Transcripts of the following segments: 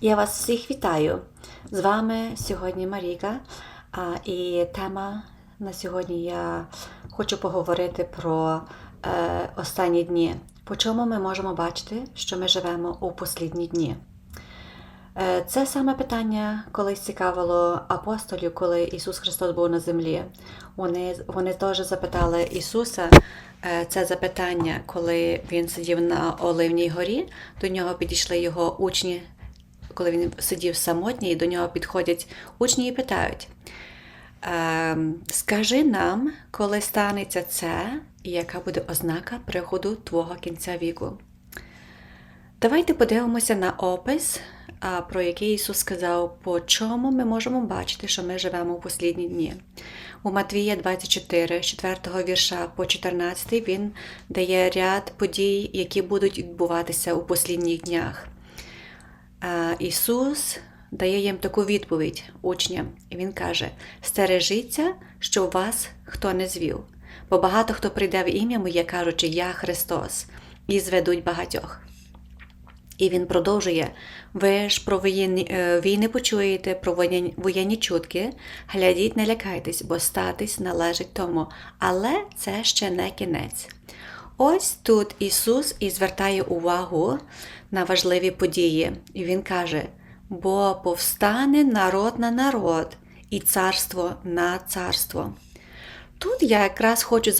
Я вас всіх вітаю. З вами сьогодні Маріка. І тема на сьогодні я хочу поговорити про е, останні дні. По чому ми можемо бачити, що ми живемо у послідні дні? Е, Це саме питання колись цікавило апостолів, коли Ісус Христос був на землі. Вони, вони теж запитали Ісуса е, це запитання, коли він сидів на Оливній горі. До нього підійшли його учні, коли він сидів самотній, до нього підходять учні і питають: «Ем, Скажи нам, коли станеться це, і яка буде ознака приходу Твого кінця віку? Давайте подивимося на опис, про який Ісус сказав, по чому ми можемо бачити, що ми живемо у послідні дні. У Матвія 24, 4 вірша по 14 він дає ряд подій, які будуть відбуватися у послідніх днях. А Ісус дає їм таку відповідь учням, і Він каже: Стережіться, що вас хто не звів, бо багато хто прийде в ім'я моє, кажучи, Я Христос, і зведуть багатьох. І він продовжує: ви ж про е, війни почуєте, про воєнні чутки, глядіть, не лякайтесь, бо статись належить тому. Але це ще не кінець. Ось тут Ісус і звертає увагу на важливі події. І Він каже: бо повстане народ на народ, і царство на царство. Тут я якраз хочу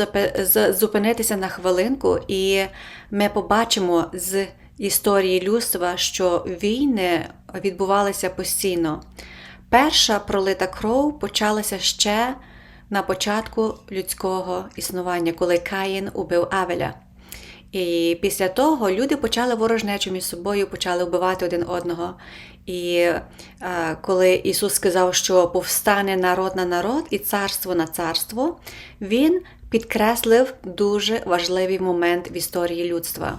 зупинитися на хвилинку, і ми побачимо з історії людства, що війни відбувалися постійно. Перша пролита кров почалася ще на початку людського існування, коли Каїн убив Авеля. І після того люди почали ворожнечу між собою, почали вбивати один одного. І е, коли Ісус сказав, що повстане народ на народ і царство на царство, Він підкреслив дуже важливий момент в історії людства.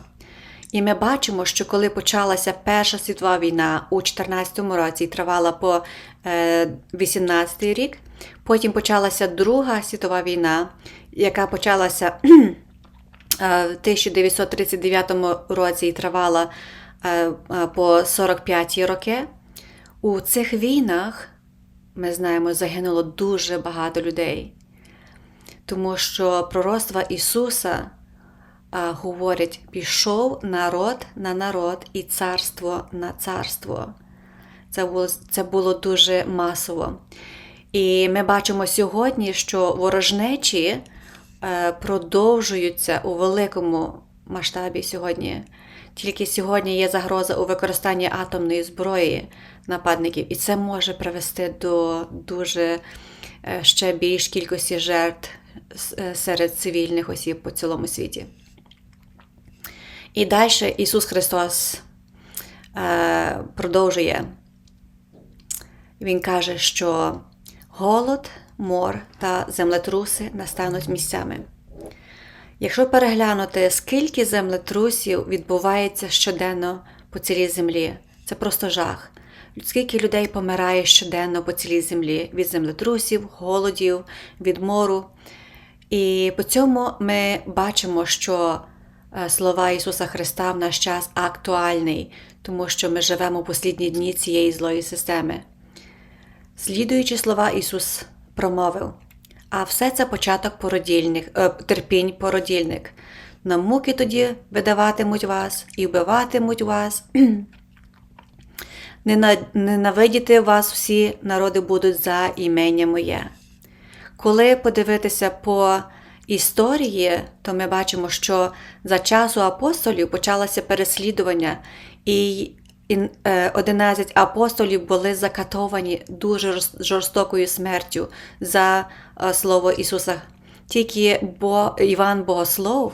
І ми бачимо, що коли почалася Перша світова війна у 14 році і тривала по е, 18 рік, потім почалася Друга світова війна, яка почалася е, в 1939 році і тривала е, е, по 45 роки. У цих війнах, ми знаємо, загинуло дуже багато людей, тому що пророцтва Ісуса говорять: пішов народ на народ і царство на царство. Це було, це було дуже масово. І ми бачимо сьогодні, що ворожнечі е, продовжуються у великому масштабі сьогодні. Тільки сьогодні є загроза у використанні атомної зброї нападників, і це може привести до дуже е, ще більш кількості жертв е, серед цивільних осіб по цілому світі. І далі Ісус Христос е, продовжує. Він каже, що голод, мор та землетруси настануть місцями. Якщо переглянути, скільки землетрусів відбувається щоденно по цілій землі, це просто жах. Скільки людей помирає щоденно по цілій землі від землетрусів, голодів, від мору. І по цьому ми бачимо, що слова Ісуса Христа в наш час актуальний, тому що ми живемо у послідні дні цієї злої системи. Слідуючи слова, Ісус промовив: а все це початок породільних, е, терпінь породільник. На муки тоді видаватимуть вас і вбиватимуть вас. Ненавидіти вас всі народи будуть за імення моє. Коли подивитися по історії, то ми бачимо, що за часу апостолів почалося переслідування, і і, е, 11 апостолів були закатовані дуже жорстокою смертю за е, слово Ісуса. Тільки Іван Богослов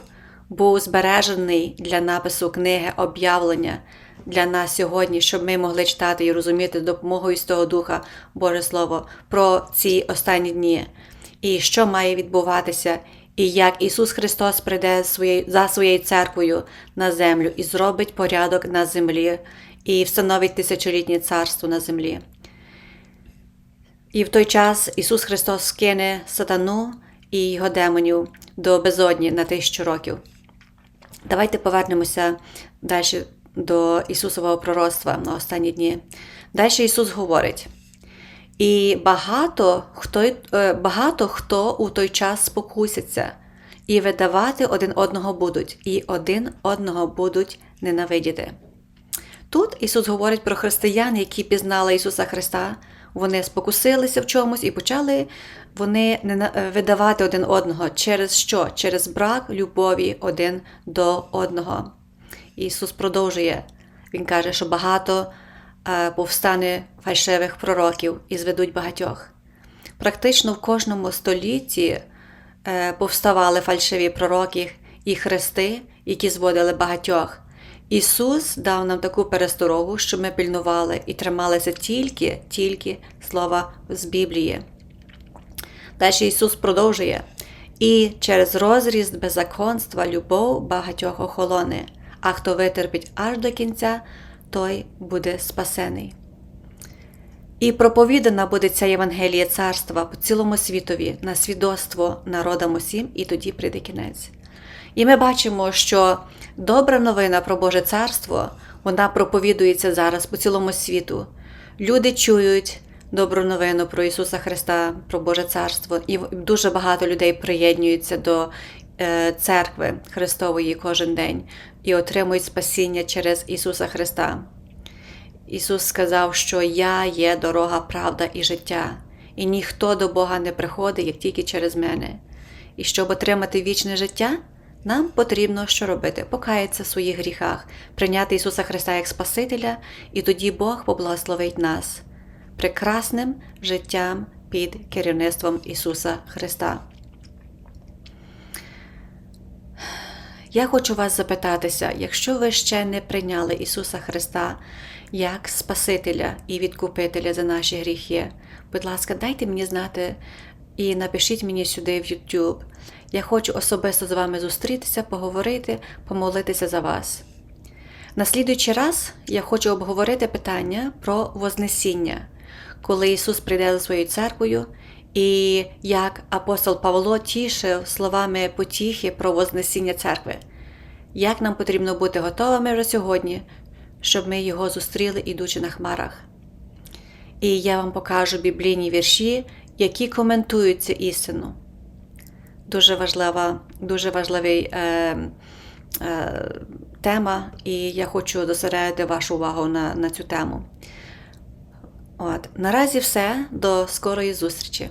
був збережений для напису книги об'явлення для нас сьогодні, щоб ми могли читати і розуміти з допомогою Святого Духа Боже Слово про ці останні дні і що має відбуватися, і як Ісус Христос прийде за своєю церквою на землю і зробить порядок на землі, і встановить тисячолітнє царство на землі. І в той час Ісус Христос скине сатану і його демонів до безодні на тисячу років. Давайте повернемося далі до Ісусового пророцтва на останні дні. Далі Ісус говорить. І багато хто, е, багато хто у той час спокуситься, і видавати один одного будуть, і один одного будуть ненавидіти. Тут Ісус говорить про християн, які пізнали Ісуса Христа, вони спокусилися в чомусь і почали вони е, видавати один одного. Через що? Через брак любові один до одного. Ісус продовжує. Він каже, що багато повстане фальшивих пророків і зведуть багатьох. Практично в кожному столітті е, повставали фальшиві пророки і хрести, які зводили багатьох. Ісус дав нам таку пересторогу, щоб ми пильнували і трималися тільки, тільки слова з Біблії. Далі Ісус продовжує. І через розріст беззаконства любов багатьох охолоне, а хто витерпить аж до кінця, той буде спасений. І проповідана буде ця Євангелія царства по цілому світові на свідоцтво народам усім, і тоді прийде кінець. І ми бачимо, що добра новина про Боже царство вона проповідується зараз по цілому світу. Люди чують добру новину про Ісуса Христа, про Боже царство, і дуже багато людей приєднуються до церкви Христової кожен день і отримують спасіння через Ісуса Христа. Ісус сказав, що Я є дорога, правда і життя, і ніхто до Бога не приходить, як тільки через мене. І щоб отримати вічне життя, нам потрібно що робити? Покаятися в своїх гріхах, прийняти Ісуса Христа як Спасителя, і тоді Бог поблагословить нас прекрасним життям під керівництвом Ісуса Христа. Я хочу вас запитатися, якщо ви ще не прийняли Ісуса Христа як Спасителя і Відкупителя за наші гріхи, будь ласка, дайте мені знати і напишіть мені сюди в YouTube. Я хочу особисто з вами зустрітися, поговорити, помолитися за вас. На слідуючий раз я хочу обговорити питання про Вознесіння, коли Ісус прийде за своєю церквою, і як апостол Павло тішив словами потіхи про Вознесіння церкви. Як нам потрібно бути готовими вже сьогодні, щоб ми його зустріли, ідучи на хмарах. І я вам покажу біблійні вірші, які коментують цю істину. Дуже важлива, дуже важливий е, е, тема, і я хочу зосередити вашу увагу на, на цю тему. От, наразі все. До скорої зустрічі!